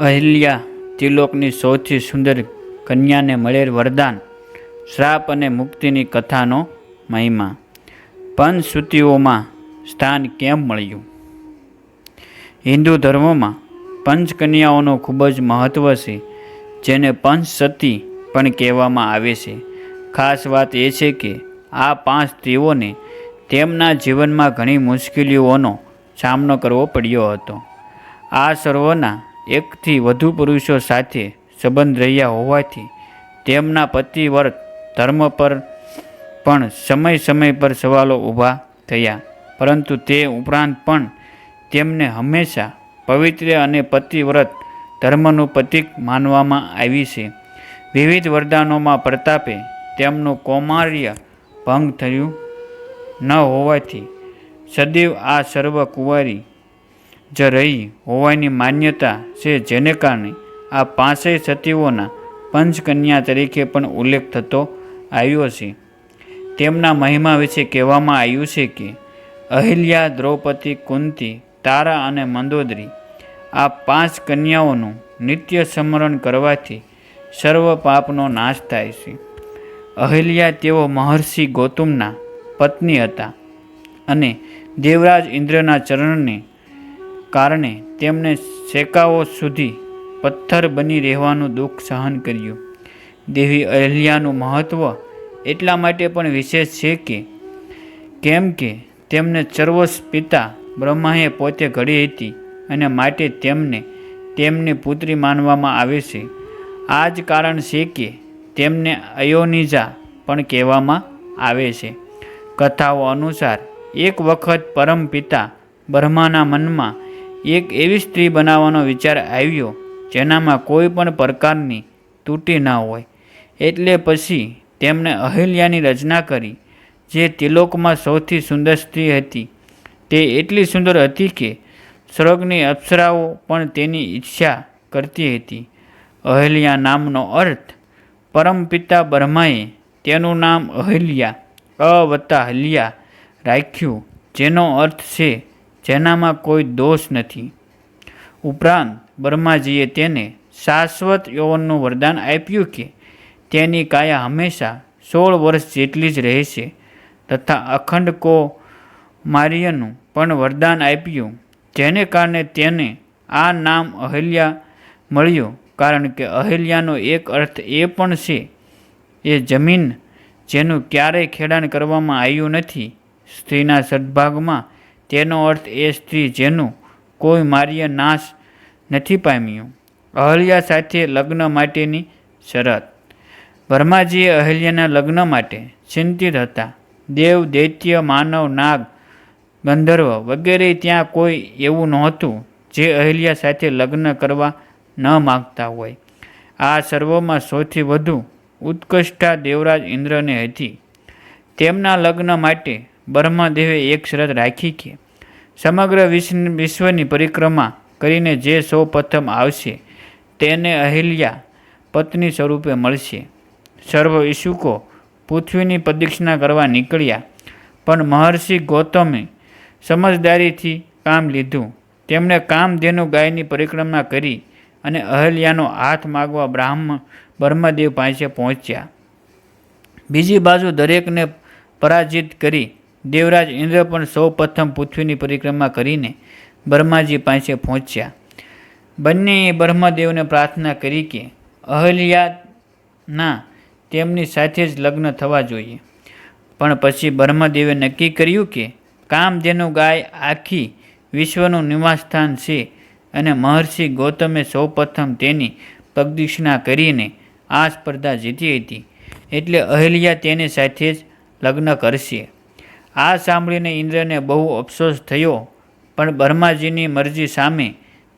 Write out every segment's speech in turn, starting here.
અહિલ્યા ત્રિલોકની સૌથી સુંદર કન્યાને મળેલ વરદાન, શ્રાપ અને મુક્તિની કથાનો મહિમા. પંચશ્રુતિઓમાં સ્થાન કેમ મળ્યું? હિન્દુ ધર્મમાં પંચકન્યાઓનું ખૂબ જ મહત્ત્વ છે, જેને પંચસતી પણ કહેવામાં આવે છે. ખાસ વાત એ છે કે આ પાંચ સ્ત્રીઓને તેમના જીવનમાં ઘણી મુશ્કેલીઓનો સામનો કરવો પડ્યો હતો. આ સર્વના એકથી વધુ પુરુષો સાથે સંબંધ રહ્યા હોવાથી તેમના પતિવ્રત ધર્મ પર પણ સમય સમય પર સવાલો ઊભા થયા. પરંતુ તે ઉપરાંત પણ તેમને હંમેશા પવિત્ર અને પતિવ્રત ધર્મનું પ્રતીક માનવામાં આવી છે. વિવિધ વરદાનોમાં પ્રતાપે તેમનું કૌમાર્ય ભંગ થયું ન હોવાથી સદૈવ આ સર્વ કુંવારી જ રહી હોવાની માન્યતા છે, જેને કારણે આ પાંચેય સતીઓના પંચકન્યા તરીકે પણ ઉલ્લેખ થતો આવ્યો છે. તેમના મહિમા વિશે કહેવામાં આવ્યું છે કે, અહિલ્યા, દ્રૌપદી, કુંતી, તારા અને મંદોદરી આ પાંચ કન્યાઓનું નિત્ય સ્મરણ કરવાથી સર્વ પાપનો નાશ થાય છે. અહિલ્યા તેઓ મહર્ષિ ગૌતમના પત્ની હતા અને દેવરાજ ઇન્દ્રના ચરણને કારણે તેમણે શેકાઓ સુધી પથ્થર બની રહેવાનું દુઃખ સહન કર્યું. દેવી અહિલ્યાનું મહત્ત્વ એટલા માટે પણ વિશેષ છે કે, કેમ કે તેમને સર્વસ્વ પિતા બ્રહ્માએ પોતે ઘડી હતી અને માટે તેમને તેમની પુત્રી માનવામાં આવે છે. આ જ કારણ છે કે તેમને અયોનિજા પણ કહેવામાં આવે છે. કથાઓ અનુસાર, એક વખત પરમ પિતા બ્રહ્માના મનમાં એક એવી સ્ત્રી બનાવવાનો વિચાર આવ્યો જેનામાં કોઈ પણ પ્રકારની તૂટી ના હોય. એટલે પછી તેમણે અહિલ્યાની રચના કરી, જે તિલોકમાં સૌથી સુંદર સ્ત્રી હતી. તે એટલી સુંદર હતી કે સ્વર્ગની અપ્સરાઓ પણ તેની ઈચ્છા કરતી હતી. અહિલ્યા નામનો અર્થ પરમપિતા બ્રહ્માએ તેનું નામ અહિલ્યા અ વત્તા હલ્યા રાખ્યું, જેનો અર્થ છે જેનામાં કોઈ દોષ નથી. ઉપરાંત, બ્રહ્માજીએ તેને શાશ્વત યૌવનનું વરદાન આપ્યું કે તેની કાયા હંમેશા સોળ વર્ષ જેટલી જ રહેશે તથા અખંડ કો માર્યનું પણ વરદાન આપ્યું, જેને કારણે તેને આ નામ અહિલ્યા મળ્યું. કારણ કે અહિલ્યાનો એક અર્થ એ પણ છે, એ જમીન જેનું ક્યારેય ખેડાણ કરવામાં આવ્યું નથી. સ્ત્રીના સદભાગમાં તેનો અર્થ એ સ્ત્રી જેનું કોઈ માર્ય નાશ નથી પામ્યું. અહલ્યા સાથે લગ્ન માટેની શરત. બ્રહ્માજીએ અહલ્યાના લગ્ન માટે ચિંતિત હતા. દેવ, દૈત્ય, માનવ, નાગ, ગંધર્વ વગેરે ત્યાં કોઈ એવું નહોતું જે અહલ્યા સાથે લગ્ન કરવા ન માગતા હોય. આ સર્વમાં સૌથી વધુ ઉત્કૃષ્ટા દેવરાજ ઇન્દ્રને હતી. તેમના લગ્ન માટે બ્રહ્મદેવે એક શરત રાખી કે સમગ્ર વિશ્વ વિશ્વની પરિક્રમા કરીને જે સૌ પ્રથમ આવશે, તેને અહિલ્યા પત્ની સ્વરૂપે મળશે. સર્વ ઈશુકો પૃથ્વીની પ્રદક્ષિણા કરવા નીકળ્યા, પણ મહર્ષિ ગૌતમે સમજદારીથી કામ લીધું. તેમણે કામધેનુ ગાયની પરિક્રમા કરી અને અહલ્યાનો હાથ માગવા બ્રાહ્મ બ્રહ્મદેવ પાસે પહોંચ્યા. બીજી બાજુ દરેકને પરાજિત કરી દેવરાજ ઇન્દ્ર પણ સૌ પ્રથમ પૃથ્વીની પરિક્રમા કરીને બ્રહ્માજી પાસે પહોંચ્યા. બંનેએ બ્રહ્મદેવને પ્રાર્થના કરી કે અહલ્યાના તેમની સાથે જ લગ્ન થવા જોઈએ. પણ પછી બ્રહ્મદેવે નક્કી કર્યું કે કામધેનુ ગાય આખી વિશ્વનું નિવાસસ્થાન છે અને મહર્ષિ ગૌતમે સૌપ્રથમ તેની પ્રદક્ષિણા કરીને આ સ્પર્ધા જીતી હતી. એટલે અહલ્યા તેની સાથે જ લગ્ન કરશે. આ સાંભળીને ઇન્દ્રને બહુ અફસોસ થયો, પણ બ્રહ્માજીની મરજી સામે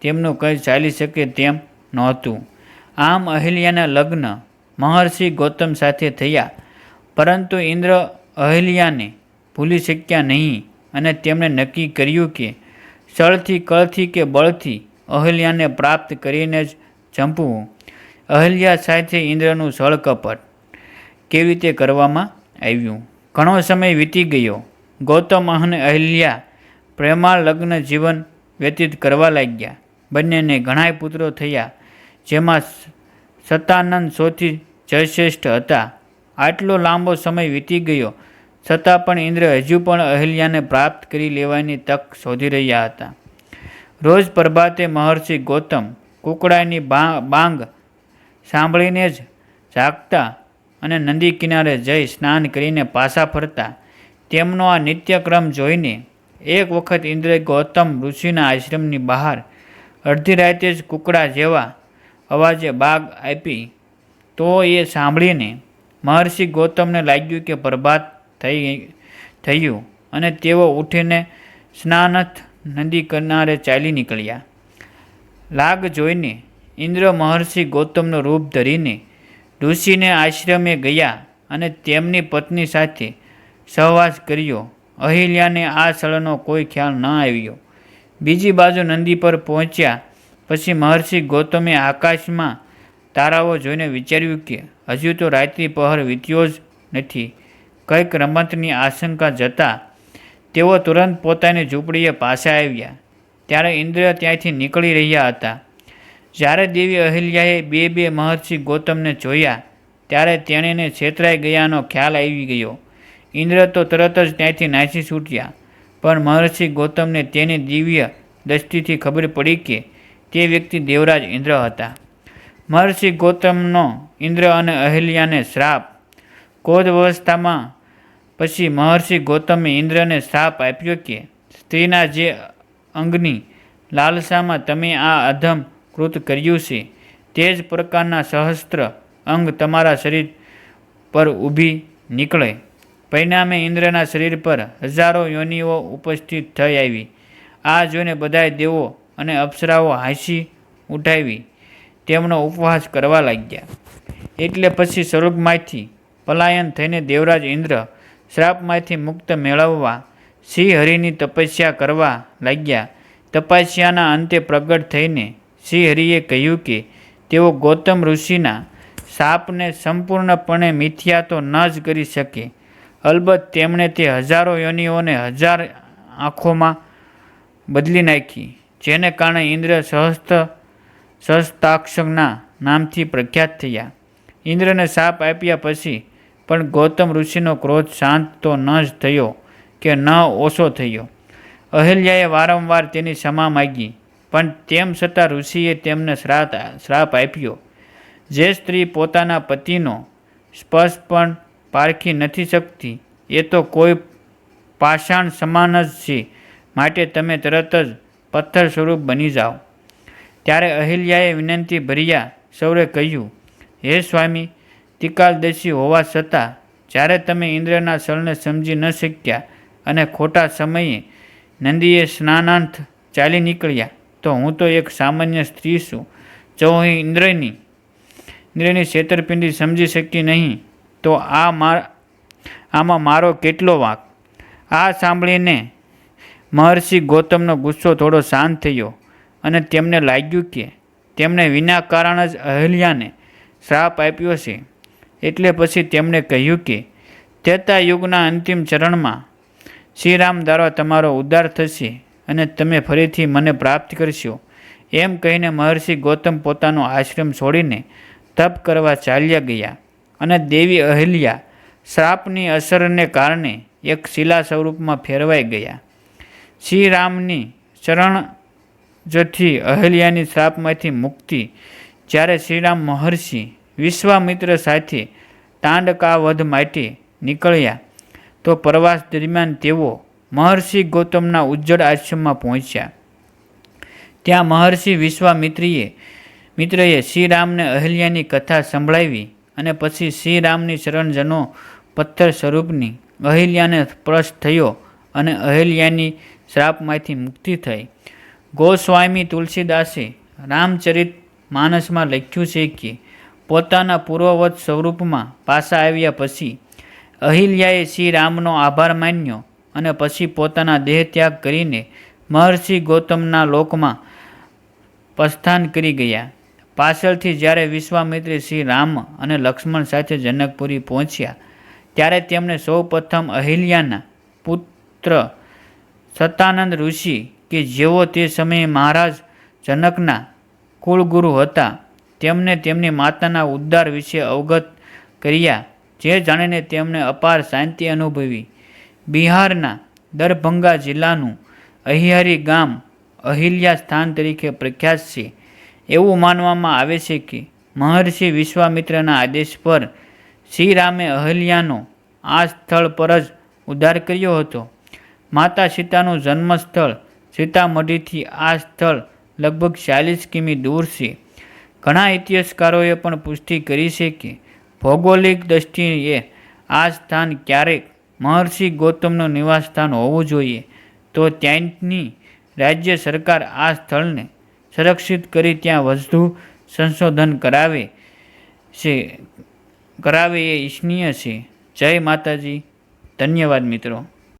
તેમનું કંઈ ચાલી શકે તેમ નહોતું. આમ અહિલ્યાના લગ્ન મહર્ષિ ગૌતમ સાથે થયા, પરંતુ ઇન્દ્ર અહિલ્યાને ભૂલી શક્યા નહીં અને તેમણે નક્કી કર્યું કે સળથી, કળથી કે બળથી અહિલ્યાને પ્રાપ્ત કરીને જ જંપવું. અહિલ્યા સાથે ઇન્દ્રનું સળ કપટ કેવી રીતે કરવામાં આવ્યું? ઘણો સમય વીતી ગયો. ગૌતમ અને અહિલ્યા પ્રેમાળ લગ્ન જીવન વ્યતીત કરવા લાગ્યા. બંનેને ઘણાય પુત્રો થયા, જેમાં સતાનંદ સૌથી જયશ્રેષ્ઠ હતા. આટલો લાંબો સમય વીતી ગયો, છતાં પણ ઇન્દ્ર હજુ પણ અહિલ્યાને પ્રાપ્ત કરી લેવાની તક શોધી રહ્યા હતા. રોજ પ્રભાતે મહર્ષિ ગૌતમ કુકડાની બાંગ સાંભળીને જ જાગતા અને નદી કિનારે જઈ સ્નાન કરીને પાછા ફરતા. તેમનો આ નિત્યક્રમ જોઈને એક વખત ઇન્દ્રે ગૌતમ ઋષિના આશ્રમની બહાર અડધી રાતે જ કુકડા જેવા અવાજે બાગ આપી. તો એ સાંભળીને મહર્ષિ ગૌતમને લાગ્યું કે પ્રભાત થઈ થયું અને તેઓ ઉઠીને સ્નાનથ નદી કિનારે ચાલી નીકળ્યા. લાગ જોઈને ઇન્દ્ર મહર્ષિ ગૌતમનું રૂપ ધરીને ઋષિને આશ્રમે ગયા અને તેમની પત્ની સાથે સહવાસ કર્યો. અહિલ્યાને આ સ્થળનો કોઈ ખ્યાલ ન આવ્યો. બીજી બાજુ નંદી પર પહોંચ્યા. પછી મહર્ષિ ગૌતમે આકાશમાં તારાઓ જોઈને વિચાર્યું કે, હજુ તો રાત્રિ પહર વીત્યો જ નથી. કંઈક રમતની આશંકા જતા તેઓ તુરંત પોતાની ઝૂંપડીએ પાછા આવ્યા. ત્યારે ઇન્દ્ર ત્યાંથી નીકળી રહ્યા હતા. જ્યારે દેવી અહિલ્યાએ બે બે મહર્ષિ ગૌતમને જોયા, ત્યારે તેણીને છેતરાઈ ગયાનો ખ્યાલ આવી ગયો. ઇન્દ્ર તો તરત જ ત્યાંથી નાસી છૂટ્યા, પણ મહર્ષિ ગૌતમને તેની દિવ્ય દ્રષ્ટિથી ખબર પડી કે તે વ્યક્તિ દેવરાજ ઇન્દ્ર હતા. મહર્ષિ ગૌતમનો ઇન્દ્ર અને અહિલ્યાને શ્રાપ. કોદ અવસ્થામાં પછી મહર્ષિ ગૌતમે ઇન્દ્રને શ્રાપ આપ્યો કે, સ્ત્રીના જે અંગની લાલસામાં તમે આ અધમ કૃત કર્યું છે. તે જ પ્રકારના સહસ્ત્ર અંગ તમારા શરીર પર ઊભી નીકળે. પરિણામે ઇન્દ્રના શરીર પર હજારો યોનિઓ ઉપસ્થિત થઈ આવી. આ જોઈને બધાય દેવો અને અપ્સરાઓ હાંસી ઉઠાવી. તેમનો ઉપવાસ કરવા લાગ્યા. એટલે પછી સ્વર્ગમાંથી પલાયન થઈને દેવરાજ ઇન્દ્ર શ્રાપમાંથી મુક્ત મેળવવા શ્રી હરિની તપસ્યા કરવા લાગ્યા. તપસ્યાના અંતે પ્રગટ થઈને શ્રી હરિએ કહ્યું કે તેઓ ગૌતમ ઋષિના સાપને સંપૂર્ણપણે મિથ્યા તો ન જ કરી શકે. અલબત્ત તેમણે તે હજારો યોનિઓને હજાર આંખોમાં બદલી નાખી, જેને કારણે ઇન્દ્ર સહસ્ત સહસ્તાક્ષના નામથી પ્રખ્યાત થયા. ઇન્દ્રને સાપ આપ્યા પછી પણ ગૌતમ ઋષિનો ક્રોધ શાંત તો ન જ થયો કે ન ઓછો થયો. અહિલ્યાએ વારંવાર તેની ક્ષમા માગી. પણ તેમ છતાં ઋષિએ તેમને શ્રાપ શ્રાપ આપ્યો. જે સ્ત્રી પોતાના પતિનો સ્પર્શ પણ પારખી નથી શકતી, એ તો કોઈ પાષાણ સમાન જ છે, માટે તમે તરત જ પથ્થર સ્વરૂપ બની જાઓ. ત્યારે અહિલ્યાએ વિનંતી ભર્યા સૌરે કહ્યું, હે સ્વામી તિકાલદેશી હોવા છતાં જ્યારે તમે ઇન્દ્રના સળને સમજી ન શક્યા અને ખોટા સમયે નંદીએ સ્નાનાંત ચાલી નીકળ્યા તો હું તો એક સામાન્ય સ્ત્રી છું. જો હું ઇન્દ્રની ઇન્દ્રની છેતરપિંડી સમજી શકી નહીં, તો આ માર, આમાં મારો કેટલો વાંક? આ સાંભળીને મહર્ષિ ગૌતમનો ગુસ્સો થોડો શાંત થયો અને તેમને લાગ્યું કે તેમણે વિના કારણ જ અહલ્યાને શ્રાપ આપ્યો છે. એટલે પછી તેમણે કહ્યું કે ત્રેતા યુગના અંતિમ ચરણમાં શ્રીરામ દ્વારા તમારો ઉદ્ધાર થશે. અને તમે ફરીથી મને પ્રાપ્ત કરશો. એમ કહીને મહર્ષિ ગૌતમ પોતાનો આશ્રમ છોડીને તપ કરવા ચાલ્યા ગયા અને દેવી અહિલ્યા શ્રાપની અસરને કારણે એક શિલા સ્વરૂપમાં ફેરવાઈ ગયા. શ્રીરામની શરણ જથી અહિલ્યાની શ્રાપમાંથી મુક્તિ જ્યારે શ્રીરામ મહર્ષિ વિશ્વામિત્ર સાથે તાંડકાવધ માટે નીકળ્યા તો પ્રવાસ દરમિયાન તેઓ મહર્ષિ ગૌતમના ઉજ્જળ આશ્રમમાં પહોંચ્યા. ત્યાં મહર્ષિ વિશ્વામિત્રીએ, મિત્રએ શ્રીરામને અહિલ્યાની કથા સંભળાવી અને પછી શ્રીરામની શરણજનો પથ્થર સ્વરૂપની અહિલ્યાને સ્પર્શ થયો અને અહિલ્યાની શ્રાપમાંથી મુક્તિ થઈ. ગોસ્વામી તુલસીદાસે રામચરિત માનસમાં લખ્યું છે કે, પોતાના પૂર્વવત સ્વરૂપમાં પાછા આવ્યા પછી અહિલ્યાએ શ્રી રામનો આભાર માન્યો અને પછી પોતાના દેહ ત્યાગ કરીને મહર્ષિ ગૌતમના લોકમાં પ્રસ્થાન કરી ગયા. પાછળથી જ્યારે વિશ્વામિત્રી શ્રી રામ અને લક્ષ્મણ સાથે જનકપુરી પહોંચ્યા, ત્યારે તેમણે સૌપ્રથમ અહિલ્યાના પુત્ર સતાનંદ ઋષિ કે જેઓ તે સમયે મહારાજ જનકના કુળગુરુ હતા, તેમને તેમની માતાના ઉદ્ધાર વિશે અવગત કર્યા, જે જાણીને તેમણે અપાર શાંતિ અનુભવી. બિહારના દરભંગા જિલ્લાનું અહિયારી ગામ અહિલ્યા સ્થાન તરીકે પ્રખ્યાત છે. એવું માનવામાં આવે છે કે મહર્ષિ વિશ્વામિત્રના આદેશ પર શ્રીરામે અહિલ્યાનો આ સ્થળ પર જ ઉદ્ધાર કર્યો હતો. માતા સીતાનું જન્મસ્થળ સીતામઢીથી આ સ્થળ લગભગ ચાલીસ કિમી દૂર છે. ઘણા ઇતિહાસકારોએ પણ પુષ્ટિ કરી છે કે ભૌગોલિક દ્રષ્ટિએ આ સ્થાન ક્યારેક મહર્ષિ ગૌતમનું નિવાસ સ્થાન હોવું જોઈએ, તો ત્યાંની રાજ્ય સરકાર આ સ્થળને સંરક્ષિત કરી ત્યાં વધુ સંશોધન કરાવે છે, કરાવે એ ઈચ્છનીય છે. જય માતાજી. ધન્યવાદ મિત્રો.